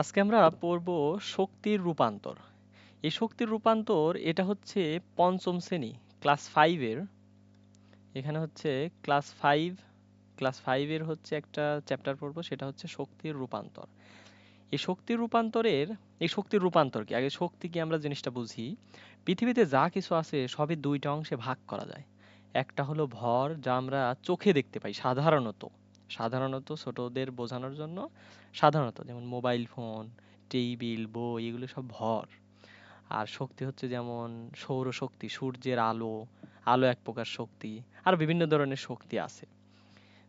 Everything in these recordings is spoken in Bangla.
আজকে আমরা পড়ব শক্তির রূপান্তর। এই শক্তির রূপান্তর, এটা হচ্ছে পঞ্চম শ্রেণি, ক্লাস ফাইভের এখানে হচ্ছে ক্লাস ফাইভ ক্লাস ফাইভের হচ্ছে একটা চ্যাপ্টার পড়ব, সেটা হচ্ছে শক্তির রূপান্তর। এই শক্তির রূপান্তরের, এই শক্তির রূপান্তর কি? আগে শক্তি কি আমরা জিনিসটা বুঝি? পৃথিবীতে যা কিছু আছে, সবই দুইটা অংশে ভাগ করা যায়। একটা হলো ভর, যা আমরা চোখে দেখতে পাই, সাধারণত। সাধারণত ছোটদের বোঝানোর জন্য সাধারণত যেমন মোবাইল ফোন, টেবিল, বই এগুলো সব ভর। আর শক্তি হচ্ছে যেমন সৌরশক্তি, সূর্যের আলো আলো এক প্রকার শক্তি, আর বিভিন্ন ধরনের শক্তি আছে।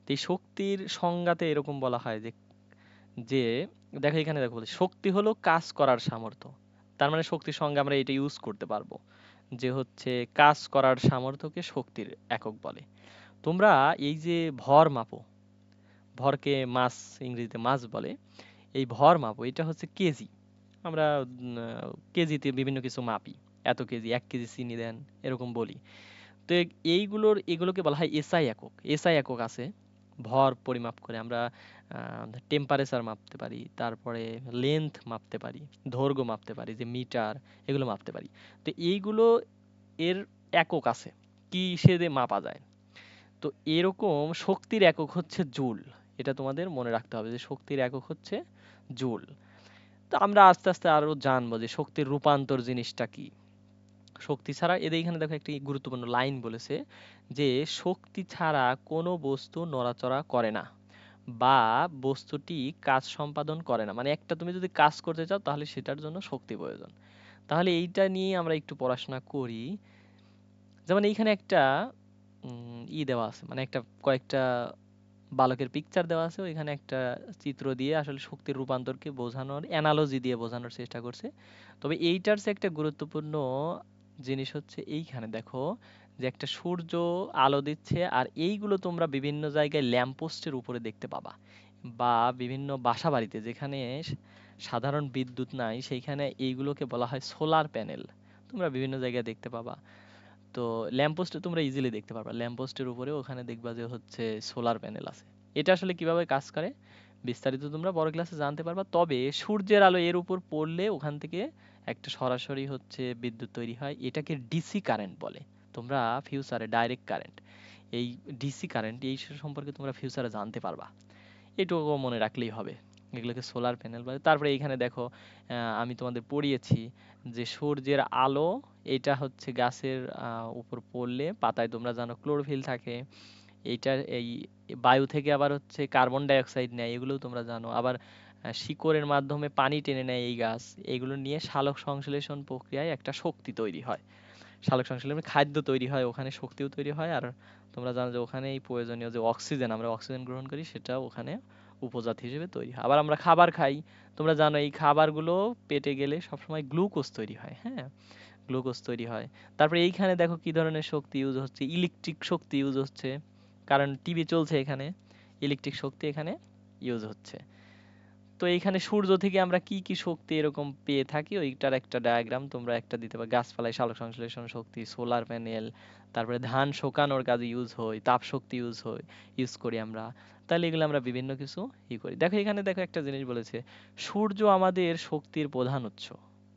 তো এই শক্তির সংজ্ঞাতে এরকম বলা হয় যে যে দেখো এখানে দেখো শক্তি হলো কাজ করার সামর্থ্য। তার মানে শক্তির সঙ্গে আমরা এটা ইউজ করতে পারব। যে হচ্ছে কাজ করার সামর্থ্যকে শক্তির একক বলে। তোমরা এই যে ভর মাপো ভরকে মাস ইংরেজিতে মাস বলে, এই ভর মাপো, এটা হচ্ছে কেজি। আমরা কেজিতে বিভিন্ন কিছু মাপি, এত কেজি, এক কেজি চিনি দেন, এরকম বলি। তো এইগুলোর, এগুলোকে বলা হয় এসআই একক। এসআই একক আছে, ভর পরিমাপ করে আমরা টেম্পারেচার মাপতে পারি, তারপরে লেন্থ মাপতে পারি, দৈর্ঘ্য মাপতে পারি, যে মিটার এগুলো মাপতে পারি। তো এইগুলো এর একক আছে কি হিসেবে মাপা যায়? তো এরকম শক্তির একক হচ্ছে জুল। এটা তোমাদের মনে রাখতে হবে যে শক্তির একক হচ্ছে জুল। তো আমরা আস্তে আস্তে আরও জানব যে শক্তির রূপান্তর জিনিসটা কি। শক্তি ছাড়া এদের এখানে দেখো একটি গুরুত্বপূর্ণ লাইন বলেছে যে শক্তি ছাড়া কোনো বস্তু নড়াচড়া করে না বা বস্তুটি কাজ সম্পাদন করে না। মানে একটা তুমি যদি কাজ করতে চাও তাহলে সেটার জন্য শক্তি প্রয়োজন। তাহলে এইটা নিয়ে আমরা একটু পড়াশোনা করি। যেমন এইখানে একটা ই দেওয়া আছে মানে একটা কয়েকটা বালকের পিকচার দেওয়া আছে, ওইখানে একটা চিত্র দিয়ে আসলে শক্তির রূপান্তরকে বোঝানোর অ্যানালজি দিয়ে বোঝানোর চেষ্টা করছে। তবে এইটার যে একটা গুরুত্বপূর্ণ জিনিস হচ্ছে এইখানে, দেখো, যে একটা সূর্য আলো দিচ্ছে আর এইগুলো তোমরা বিভিন্ন জায়গায় ল্যাম্পপোস্টের উপরে দেখতে পাবা বা বিভিন্ন বাসা বাড়িতে যেখানে সাধারণ বিদ্যুৎ নাই, সেইখানে এইগুলোকে বলা হয় সোলার প্যানেল। তোমরা বিভিন্ন জায়গায় দেখতে পাবা। তো ল্যাম্পপোস্টে তোমরা ইজিলি দেখতে পারবা। ল্যাম্পপোস্টের উপরে ওখানে দেখবা যে হচ্ছে সোলার প্যানেল আছে। এটা আসলে কীভাবে কাজ করে? বিস্তারিত তোমরা বড় ক্লাসে জানতে পারবা। তবে সূর্যের আলো এর উপর পড়লে ওখান থেকে একটা সরাসরি হচ্ছে বিদ্যুৎ তৈরি হয়। এটাকে ডিসি কারেন্ট বলে। তোমরা ফিউচারে ডাইরেক্ট কারেন্ট এই ডিসি কারেন্ট এই সম্পর্কে তোমরা ফিউচারে জানতে পারবা। এটুকু মনে রাখলেই হবে। এগুলোকে সোলার প্যানেল বলে তারপরে এইখানে দেখো আমি তোমাদের পড়িয়েছি যে সূর্যের আলো এটা হচ্ছে গাছের উপর পড়লে পাতায় তোমরা জানো ক্লোরোফিল থাকে। এইটা এই বায়ু থেকে আবার হচ্ছে কার্বন ডাই অক্সাইড নেয়, এগুলোও তোমরা জানো। আবার শিকড়ের মাধ্যমে পানি টেনে নেয় এই গাছ। এগুলো নিয়ে সালোক সংশ্লেষণ প্রক্রিয়ায় একটা শক্তি তৈরি হয়। সালোক সংশ্লেষণ খাদ্য তৈরি হয়, ওখানে শক্তিও তৈরি হয়। আর তোমরা জানো যে ওখানে এই প্রয়োজনীয় যে অক্সিজেন আমরা অক্সিজেন গ্রহণ করি সেটা ওখানে উপজাত হিসেবে তৈরি হয়। আবার আমরা খাবার খাই। তোমরা জানো এই খাবারগুলো পেটে গেলে সবসময় গ্লুকোজ তৈরি হয় হ্যাঁ? গ্লুকোজ তৈরি হয়। তারপরে এইখানে দেখো কি ধরনের শক্তি ইউজ হচ্ছে? ইলেকট্রিক শক্তি ইউজ হচ্ছে। কারণ টিভি চলছে এখানে। ইলেকট্রিক শক্তি এখানে ইউজ হচ্ছে। তো এইখানে সূর্য থেকে আমরা কি কি শক্তি এরকম পেয়ে থাকি? ওইটার একটা ডায়াগ্রাম তোমরা একটা দিতে পারো। গাছপালায় সালোক সংশ্লেষণ শক্তি সোলার প্যানেল তারপরে ধান শোকানোর কাজে ইউজ হয়, তাপ শক্তি ইউজ হয় ইউজ করি আমরা। তাহলে এগুলো আমরা বিভিন্ন কিছু ই করি। দেখো, এখানে দেখো একটা জিনিস বলেছে, সূর্য আমাদের শক্তির প্রধান উৎস।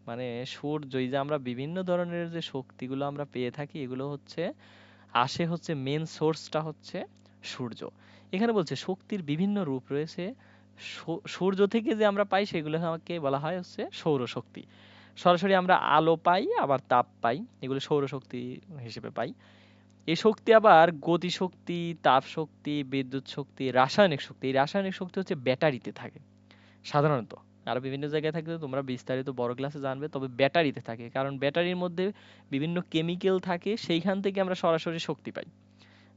মানে সূর্য যে আমরা বিভিন্ন ধরনের যে শক্তিগুলো আমরা পেয়ে থাকি, এগুলো হচ্ছে, আসে হচ্ছে মেন সোর্সটা হচ্ছে সূর্য। এখানে বলছে, শক্তির বিভিন্ন রূপ রয়েছে সূর্য থেকে যে আমরা পাই সেগুলো আমাকে বলা হয় হচ্ছে সৌরশক্তি। সরাসরি আমরা আলো পাই, আবার তাপ পাই, এগুলো সৌরশক্তি হিসেবে পাই। এই শক্তি আবার গতি শক্তি তাপ শক্তি, বিদ্যুৎ শক্তি, রাসায়নিক শক্তি। এই রাসায়নিক শক্তি হচ্ছে ব্যাটারিতে থাকে, সাধারণত। আরও বিভিন্ন জায়গায় থাকলে তোমরা বিস্তারিত বড় ক্লাসে জানবে, তবে ব্যাটারিতে থাকে। কারণ ব্যাটারির মধ্যে বিভিন্ন কেমিক্যাল থাকে, সেইখান থেকে আমরা সরাসরি শক্তি পাই।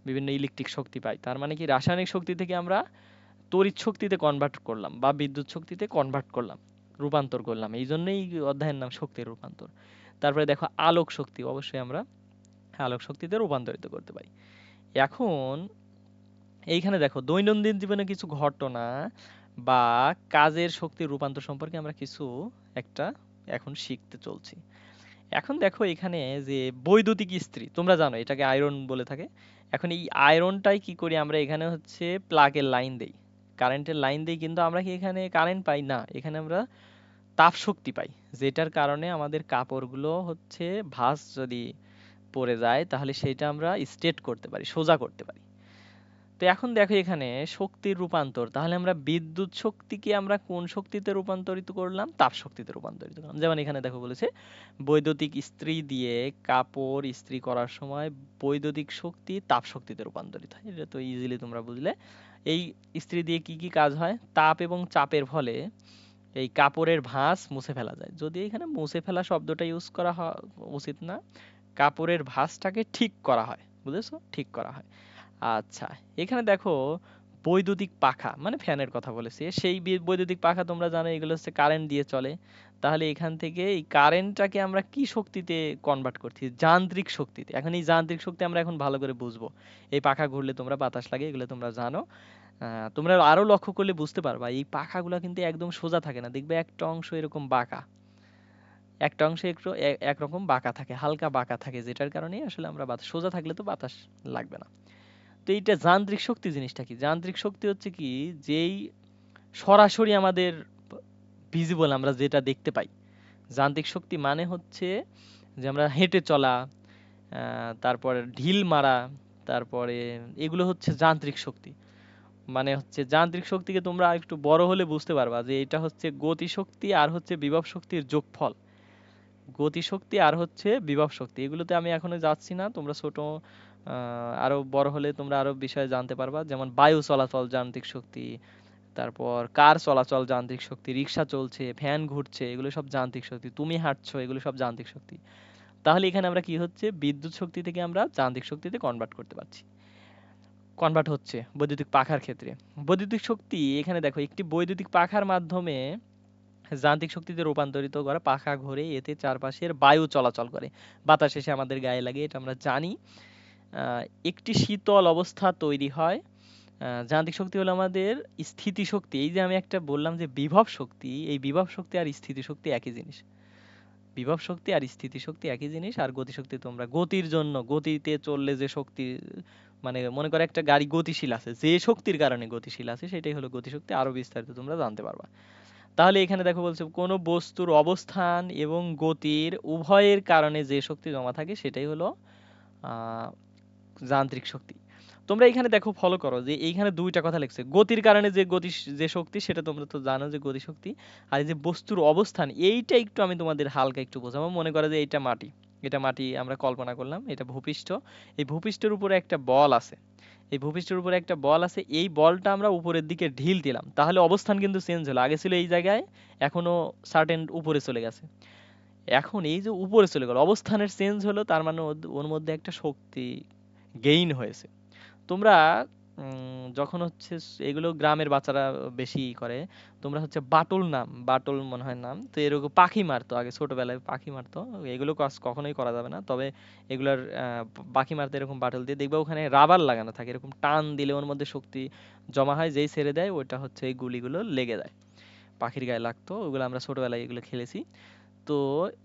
বিভিন্ন ইলেকট্রিক শক্তি পাই। তার মানে কি, রাসায়নিক শক্তি থেকে আমরা তড়িৎ শক্তিতে কনভার্ট করলাম বা বিদ্যুৎ শক্তিতে কনভার্ট করলাম, রূপান্তর করলাম। এই জন্যই অধ্যায়ের নাম শক্তির রূপান্তর। তারপরে দেখো আলোক শক্তি, অবশ্যই আমরা আলোক শক্তিতে রূপান্তরিত করতে পারি। এখন এইখানে দেখো দৈনন্দিন জীবনে কিছু ঘটনা বা কাজের শক্তির রূপান্তর সম্পর্কে আমরা কিছু একটা এখন শিখতে চলছি। এখন দেখো এখানে যে বৈদ্যুতিক ইস্ত্রি, তোমরা জানো এটাকে আয়রন বলে থাকে। এখন এই আয়রনটাই কি করি আমরা? এখানে হচ্ছে প্লাগের লাইন দেই। কারেন্টের লাইন দিয়ে কিন্তু আমরা কি এখানে কারেন্ট পাই? না, এখানে আমরা তাপ শক্তি পাই, যেটার কারণে আমাদের কাপড়গুলো হচ্ছে ভাঁজ যদি পড়ে যায়, তাহলে সেটা আমরা স্ট্রেট করতে পারি, সোজা করতে পারি। তো এখন দেখো এখানে শক্তির রূপান্তর, তাহলে আমরা বিদ্যুৎ শক্তিকে আমরা কোন শক্তিতে রূপান্তরিত করলাম? তাপ শক্তিতে রূপান্তরিত করলাম। যেমন এখানে দেখো বলেছে, বৈদ্যুতিক ইস্ত্রি দিয়ে কাপড় ইস্ত্রি করার সময় বৈদ্যুতিক শক্তি তাপ শক্তিতে রূপান্তরিত হয়। এটা তো ইজিলি তোমরা বুঝলে। এই ইস্ত্রি দিয়ে কি কি কাজ হয়? তাপ এবং চাপের ফলে এই কাপড়ের ভাঁজ মুছে ফেলা যায়। যদি এখানে মুছে ফেলা শব্দটা ইউজ করা উচিত না, কাপড়ের ভাঁজটাকে ঠিক করা হয়। বুঝেছ? ঠিক করা হয়। আচ্ছা এখানে দেখো বৈদ্যুতিক পাখা মানে ফ্যানের কথা বলেছে। সেই বৈদ্যুতিক পাখা তোমরা জানো, এগুলো হচ্ছে কারেন্ট দিয়ে চলে। তাহলে এখান থেকে এই কারেন্টটাকে আমরা কি শক্তিতে কনভার্ট করছি? যান্ত্রিক শক্তিতে। এখন এই যান্ত্রিক শক্তি আমরা এখন ভালো করে বুঝব। এই পাখা ঘুরলে তোমরা বাতাস লাগে, এগুলো তোমরা জানো। তোমরা আরও লক্ষ্য করলে বুঝতে পারবা, এই পাখাগুলো কিন্তু একদম সোজা থাকে না। দেখবে একটা অংশ এরকম বাঁকা। একটা অংশ একটু একরকম বাঁকা থাকে, হালকা বাঁকা থাকে, যেটার কারণে আসলে আমরা বাতাস, সোজা থাকলে তো বাতাস লাগবে না। তো এইটা যান্ত্রিক শক্তি জিনিসটা কি? যান্ত্রিক শক্তি হচ্ছে কি, যেই সরাসরি আমাদের ভিজিবল আমরা যেটা দেখতে পাই। যান্ত্রিক শক্তি মানে হচ্ছে যে আমরা হেঁটে চলা তারপরে ঢিল মারা, তারপরে এগুলো হচ্ছে যান্ত্রিক শক্তি। মানে হচ্ছে যান্ত্রিক শক্তিকে তোমরা একটু বড় হলে বুঝতে পারবা যে এটা হচ্ছে গতি শক্তি আর হচ্ছে বিভব শক্তির যোগফল। গতি শক্তি আর হচ্ছে বিভব শক্তি। এগুলোতে আমি এখনও যাচ্ছি না, তোমরা ছোট আরও বড় হলে তোমরা আরও বিষয়ে জানতে পারবা। যেমন বায়ু চলাচল, যান্ত্রিক শক্তি, তারপর কার চলাচল, যান্ত্রিক শক্তি, রিক্সা চলছে ফ্যান ঘুরছে, এগুলো সব যান্ত্রিক শক্তি, তুমি হাঁটছো, এগুলো সব যান্ত্রিক শক্তি। তাহলে এখানে আমরা কি হচ্ছে? বিদ্যুৎ শক্তি থেকে আমরা যান্ত্রিক শক্তিতে কনভার্ট করতে পারছি। কনভার্ট হচ্ছে বৈদ্যুতিক পাখার ক্ষেত্রে। বৈদ্যুতিক শক্তি, এখানে দেখো, একটি বৈদ্যুতিক পাখার মাধ্যমে যান্ত্রিক শক্তিতে রূপান্তরিত করে পাখা ঘোরে, এতে চারপাশের বায়ু চলাচল করে। বাতাস এসে আমাদের গায়ে লাগে, এটা আমরা জানি। একটি শীতল অবস্থা তৈরি হয়। যান্ত্রিক শক্তি হলো আমাদের স্থিতি শক্তি এই যে আমি একটা বললাম যে বিভব শক্তি, এই বিভব শক্তি আর স্থিতি শক্তি একই জিনিস। বিভব শক্তি আর স্থিতি শক্তি একই জিনিস, আর গতি শক্তি তোমরা, গতির জন্য, গতিতে চললে যে শক্তি মানে মনে করো একটা গাড়ি গতিশীল আছে, যে শক্তির কারণে গতিশীল আছে, সেটাই হলো গতিশক্তি, আরও বিস্তারিত তোমরা জানতে পারবা। তাহলে এখানে দেখো বলছে, কোনো বস্তুর অবস্থান এবং গতির উভয়ের কারণে যে শক্তি জমা থাকে, সেটাই হলো যান্ত্রিক শক্তি। তোমরা এখানে দেখো ফলো করো যে এইখানে দুইটা কথা লিখছে। গতির কারণে যে গতি, যে শক্তি, সেটা তোমরা তো জানো যে গতি শক্তি। আর এই যে বস্তুর অবস্থান, এইটা একটু আমি তোমাদের হালকা একটু বোঝাবো। মনে করো যে এইটা মাটি। এটা মাটি আমরা কল্পনা করলাম, এটা ভূপৃষ্ঠ। এই ভূপৃষ্ঠের উপরে একটা বল আছে। এই ভূপৃষ্ঠের উপরে একটা বল আছে। এই বলটা আমরা উপরের দিকে ঢিল দিলাম। তাহলে অবস্থান কিন্তু চেঞ্জ হলো। আগে ছিল এই জায়গায়, এখনও সার্টেন উপরে চলে গেছে। এখন এই যে উপরে চলে গেল, অবস্থানের চেঞ্জ হলো, তার মানে ওর মধ্যে একটা শক্তি গেইন হয়েছে। তোমরা যখন হচ্ছে এগুলো গ্রামের বাচ্চারা বেশি করে, তোমরা হচ্ছে বাটুল নাম, বাটুল মনে হয় নাম, তো এরকম পাখি মারতো, আগে ছোটবেলায় পাখি মারতো, এগুলো কখনোই করা যাবে না, তবে এগুলার পাখি মারতে এরকম বাটুল দিয়ে, দেখবে ওখানে রাবার লাগানো থাকে, এরকম টান দিলে ওর মধ্যে শক্তি জমা হয়, যেই ছেড়ে দেয়, ওইটা হচ্ছে এই গুলিগুলো লেগে যায়। পাখির গায়ে লাগতো, ওগুলো আমরা ছোটবেলায় এগুলো খেলেছি, তো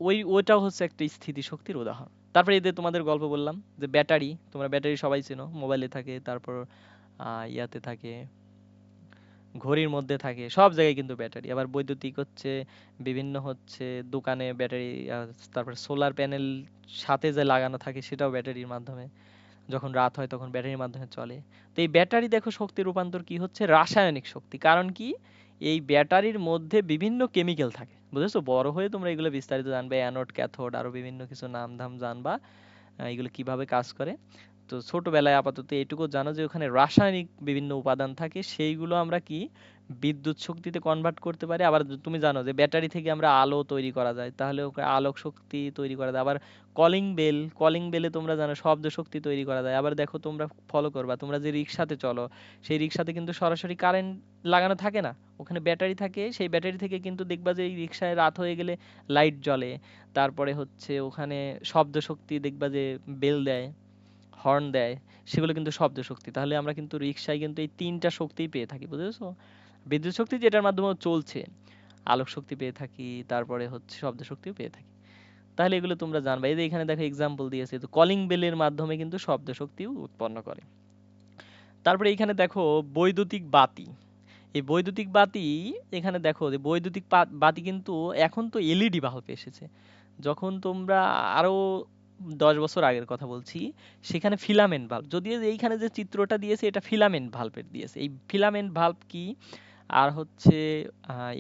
ওই, ওইটাও হচ্ছে একটা স্থিতিশক্তির উদাহরণ। তারপরে এদের তোমাদের গল্প বললাম, যে ব্যাটারি, তোমরা ব্যাটারি সবাই চেনো, মোবাইলে থাকে, তারপর ইয়াতে থাকে, ঘড়ির মধ্যে থাকে, সব জায়গায় কিন্তু ব্যাটারি। আবার বৈদ্যুতিক হচ্ছে, বিভিন্ন হচ্ছে, দোকানে ব্যাটারি তারপর সোলার প্যানেল সাথে যে লাগানো থাকে, সেটাও ব্যাটারির মাধ্যমে। যখন রাত হয়, তখন ব্যাটারির মাধ্যমে চলে। তো এই ব্যাটারি দেখো শক্তি রূপান্তর কি হচ্ছে? রাসায়নিক শক্তি। কারণ কি? এই ব্যাটারির মধ্যে বিভিন্ন কেমিক্যাল থাকে, বুঝেছ? বড় হয়ে তোমরা এগুলো বিস্তারিত জানবে, অ্যানোড, ক্যাথোড, আরও বিভিন্ন কিছু নাম ধাম জানবা এগুলো কীভাবে কাজ করে। তো ছোটবেলায় আপাতত এটুকু জানো যে ওখানে রাসায়নিক বিভিন্ন উপাদান থাকে, সেইগুলো আমরা কি বিদ্যুৎ শক্তিতে কনভার্ট করতে পারি। আবার তুমি জানো যে ব্যাটারি থেকে আমরা আলো তৈরি করা যায়। তাহলে ওকে আলোক শক্তি তৈরি করা যায়। আবার কলিং বেল কলিং বেলে তোমরা জানো শব্দ শক্তি তৈরি করা যায়। আবার দেখো তোমরা ফলো করবা, তোমরা যে রিক্সাতে চলো, সেই রিক্সাতে কিন্তু সরাসরি কারেন্ট লাগানো থাকে না। ওখানে ব্যাটারি থাকে, সেই ব্যাটারি থেকে কিন্তু দেখবা যে এই রিক্সায় রাত হয়ে গেলে লাইট জ্বলে। তারপরে হচ্ছে ওখানে শব্দ শক্তি দেখবা যে বেল দেয় হর্ন দেয়, সেগুলো কিন্তু শব্দ শক্তি। তাহলে আমরা কিন্তু রিক্সায় কিন্তু এই তিনটা শক্তিই পেয়ে থাকি, বুঝেছ? বিদ্যুৎ শক্তি যেটার মাধ্যমে চলছে আলোক শক্তি পেয়ে থাকি, তারপরে হচ্ছে শব্দ শক্তিও পেয়ে থাকি। তাহলে এগুলো তোমরা জানবা। এই যে এখানে দেখো এক্সাম্পল দিয়েছে, তো কলিং বেলের মাধ্যমে কিন্তু শব্দ শক্তিও উৎপন্ন করে। তারপরে এখানে দেখো বৈদ্যুতিক বাতি। এই বৈদ্যুতিক বাতি, এখানে দেখো যে বৈদ্যুতিক বাতি কিন্তু এখন তো এলইডি বাল্ব এসেছে। যখন তোমরা আরও দশ বছর আগের কথা বলছি, সেখানে ফিলামেন্ট বাল্ব যদিও এইখানে যে চিত্রটা দিয়েছে, এটা ফিলামেন্ট বাল্বের দিয়েছে। এই ফিলামেন্ট বাল্ব কি? আর হচ্ছে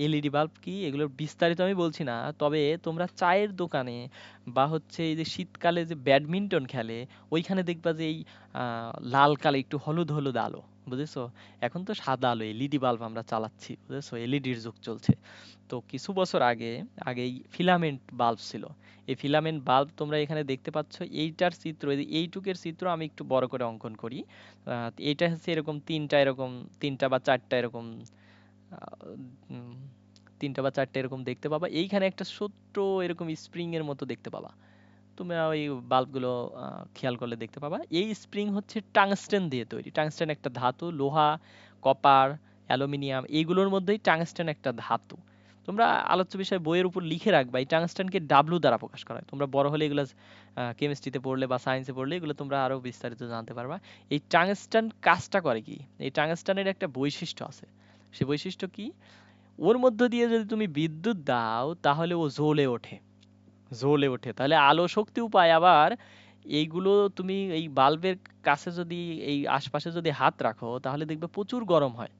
এলইডি বাল্ব কি? এগুলোর বিস্তারিত আমি বলছি না। তবে তোমরা চায়ের দোকানে বা হচ্ছে এই যে শীতকালে যে ব্যাডমিন্টন খেলে, ওইখানে দেখবা যে এই লাল কালো একটু হলুদ হলুদ আলো, বুঝেছ? এখন তো সাদা আলো এলইডি বাল্ব আমরা চালাচ্ছি, বুঝেছ? এলইডির যুগ চলছে। তো কিছু বছর আগে আগে এই ফিলামেন্ট বাল্ব ছিল। এই ফিলামেন্ট বাল্ব তোমরা এখানে দেখতে পাচ্ছ, এইটার চিত্র এইটুকের চিত্র আমি একটু বড় করে অঙ্কন করি। এইটা হচ্ছে এরকম তিনটা এরকম, তিনটা বা চারটা এরকম তিনটা বা চারটা এরকম দেখতে পাবা। এইখানে একটা ছোট্ট এরকম স্প্রিং এর মতো দেখতে পাবা। তুমি ওই বাল্বগুলো খেয়াল করলে দেখতে পাবা। এই স্প্রিং হচ্ছে টাংস্টেন দিয়ে তৈরি। টাংস্টেন একটা ধাতু, লোহা কপার অ্যালুমিনিয়াম এইগুলোর মধ্যেই টাংস্টেন একটা ধাতু। তোমরা আলোচ্য বিষয় বইয়ের উপর লিখে রাখবা, এই টাংস্টেনকে ডাব্লু দ্বারা প্রকাশ করা হয়। তোমরা বড় হলে এগুলো কেমিস্ট্রিতে পড়লে বা সায়েন্সে পড়লে এগুলো তোমরা আরও বিস্তারিত জানতে পারবা। এই টাংস্টেন কাজটা করে কি? এই টাংস্টেনের একটা বৈশিষ্ট্য আছে। সে বৈশিষ্ট্য কি? ওর মধ্য দিয়ে যদি তুমি বিদ্যুৎ দাও, তাহলে ও জ্বলে ওঠে। জ্বলে ওঠে। তাহলে আলো শক্তিও পায় আবার এইগুলো তুমি এই বাল্বের কাছে যদি, এই আশপাশে যদি হাত রাখো, তাহলে দেখবে প্রচুর গরম হয়।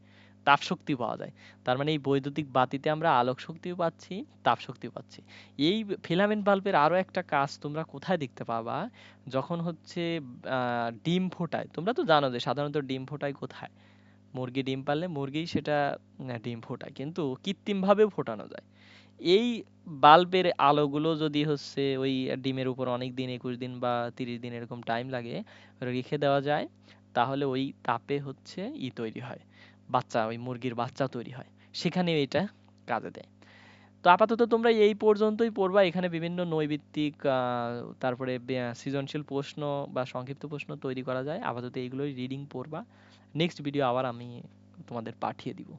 তাপ শক্তি পাওয়া যায়। তার মানে এই বৈদ্যুতিক বাতিতে আমরা আলোক শক্তিও পাচ্ছি, তাপ শক্তিও পাচ্ছি। এই ফিলামেন্ট বাল্বের আরও একটা কাজ তোমরা কোথায় দেখতে পাবা? যখন হচ্ছে ডিম ফোটায়। তোমরা তো জানো যে সাধারণত ডিম ফোটায় কোথায়? মুরগি ডিম পারলে মুরগি সেটা ডিম ফোটায়, কিন্তু কৃত্রিম ভাবেও ফোটানো যায়। এই বাল্বের আলোগুলো যদি হচ্ছে ওই ডিমের উপর অনেক দিন, একুশ দিন বা তিরিশ দিন এরকম টাইম লাগে, রেখে দেওয়া যায়, তাহলে ওই তাপে হচ্ছে ই তৈরি হয়, বাচ্চা, ওই মুরগির বাচ্চা তৈরি হয়। সেখানে এটা কাজে দেয়। তো আপাতত তোমরা এই পর্যন্তই পড়বা, এখানে বিভিন্ন নৈবিত্তিক তারপরে সৃজনশীল প্রশ্ন বা সংক্ষিপ্ত প্রশ্ন তৈরি করা যায়, আপাতত এইগুলোই রিডিং পড়বা। নেক্সট ভিডিও আবার আমি তোমাদের পাঠিয়ে দিব।